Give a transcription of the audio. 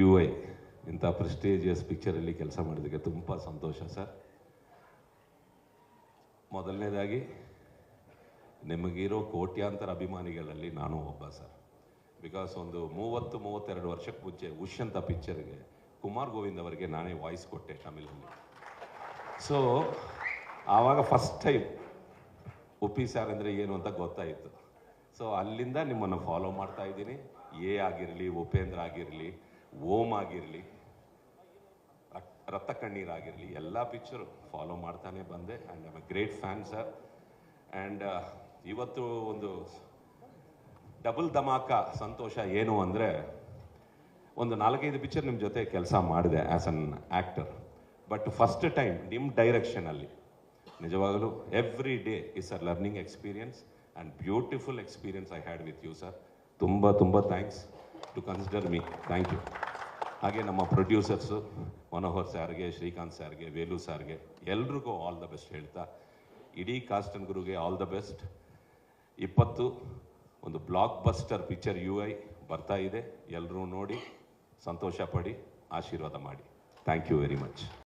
You I ಇಂಥ ಪ್ರೆಸ್ಟೇಜಿಯಸ್ ಪಿಕ್ಚರಲ್ಲಿ ಕೆಲಸ ಮಾಡಿದ್ದಕ್ಕೆ ತುಂಬ ಸಂತೋಷ ಸರ್ ಮೊದಲನೇದಾಗಿ, ನಿಮಗಿರೋ ಕೋಟ್ಯಾಂತರ ಅಭಿಮಾನಿಗಳಲ್ಲಿ ನಾನು ಒಬ್ಬ ಸರ್ ಬಿಕಾಸ್ ಒಂದು ಮೂವತ್ತು, ಮೂವತ್ತೆರಡು ವರ್ಷಕ್ಕೆ ಮುಂಚೆ ಉಷ್ಯಂತ ಅಂತ ಪಿಕ್ಚರ್ಗೆ ಕುಮಾರ್ ಗೋವಿಂದ್ ಅವರಿಗೆ ನಾನೇ ವಾಯ್ಸ್ ಕೊಟ್ಟೆ ತಮಿಳಲ್ಲಿ. ಸೊ ಆವಾಗ ಫಸ್ಟ್ ಟೈಮ್ ಉಪ್ಪಿ ಸಾರ್ ಅಂದರೆ ಏನು ಅಂತ ಗೊತ್ತಾಯಿತು. ಸೊ ಅಲ್ಲಿಂದ ನಿಮ್ಮನ್ನು ಫಾಲೋ ಮಾಡ್ತಾ ಇದ್ದೀನಿ. ಎ ಆಗಿರಲಿ, ಉಪೇಂದ್ರ ಆಗಿರಲಿ ಓಮ್ ಆಗಿರಲಿ ರಕ್ತ ಕಣ್ಣೀರಾಗಿರಲಿ, ಎಲ್ಲ ಪಿಕ್ಚರು ಫಾಲೋ ಮಾಡ್ತಾನೆ ಬಂದೆ. And I'm a great fan sir and ಇವತ್ತು ಒಂದು ಡಬಲ್ ಧಮಾಕ ಸಂತೋಷ ಏನು ಅಂದರೆ, ಒಂದು ನಾಲ್ಕೈದು ಪಿಕ್ಚರ್ ನಿಮ್ಮ ಜೊತೆ ಕೆಲಸ ಮಾಡಿದೆ as an actor but first time ನಿಮ್ಮ ಡೈರೆಕ್ಷನಲ್ಲಿ ನಿಜವಾಗಲೂ every day is a learning experience and beautiful experience I had with you sir ತುಂಬ ತುಂಬ thanks to consider me thank you ಹಾಗೆ ನಮ್ಮ ಪ್ರೊಡ್ಯೂಸರ್ಸು ಮನೋಹರ್ ಸಾರ್ಗೆ, ಶ್ರೀಕಾಂತ್ ಸಾರ್ಗೆ, ವೇಲು ಸಾರ್ಗೆ, ಎಲ್ರಿಗೂ ಆಲ್ ದ ಬೆಸ್ಟ್ ಹೇಳ್ತಾ, ಇಡೀ ಕಾಸ್ಟನ್ ಗುರುಗೆ ಆಲ್ ದ ಬೆಸ್ಟ್ ಇಪ್ಪತ್ತು ಒಂದು blockbuster picture you I ಬರ್ತಾ ಇದೆ. ಎಲ್ಲರೂ ನೋಡಿ, ಸಂತೋಷ ಪಡಿ, ಆಶೀರ್ವಾದ ಮಾಡಿ. Thank you very much